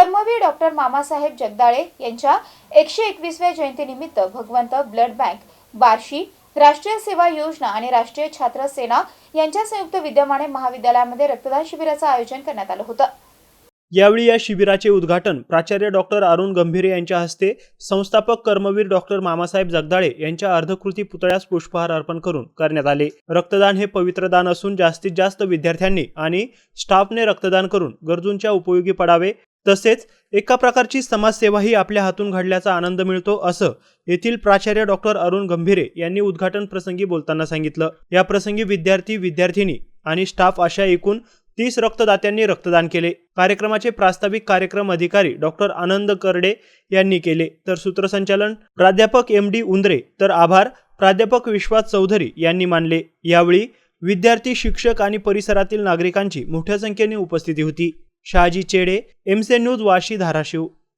Karmaveer doctor Mamasaheb Jagdale यांच्या एकशे एकवीसव्या जयंतीनिमित्त भगवंत ब्लड बँक बार्शी राष्ट्रीय सेवा योजना आणि राष्ट्रीय छात्र सेना यांच्या संयुक्त विद्यमाने महाविद्यालयामध्ये रक्तदान शिबिराचं आयोजन करण्यात आलं होतं. यावेळी या शिबिराचे उद्घाटन प्राचार्य डॉक्टर अरुण गंभीरे यांच्या हस्ते संस्थापक कर्मवीर डॉक्टर मामासाहेब जगदाळे यांच्या अर्धकृती पुतळ्यास पुष्पहार अर्पण करून करण्यात आले. रक्तदान हे पवित्र दान असून जास्तीत जास्त विद्यार्थ्यांनी आणि स्टाफने रक्तदान करून गरजूंच्या उपयोगी पडावे तसेच एका प्रकारची समाजसेवाही आपल्या हातून घडल्याचा आनंद मिळतो असं येथील प्राचार्य डॉक्टर अरुण गंभीरे यांनी उद्घाटन प्रसंगी बोलताना सांगितलं. या प्रसंगी विद्यार्थी विद्यार्थिनी आणि स्टाफ अशा एकूण तीस रक्तदात्यांनी रक्तदान केले. कार्यक्रमाचे प्रास्ताविक कार्यक्रम अधिकारी डॉक्टर आनंद करडे यांनी केले. तर सूत्रसंचालन प्राध्यापक एम डी उंद्रे तर आभार प्राध्यापक विश्वास चौधरी यांनी मानले. यावेळी विद्यार्थी शिक्षक आणि परिसरातील नागरिकांची मोठ्या संख्येने उपस्थिती होती. शहाजी चेडे एमसे न्यूज वाशी धाराशिव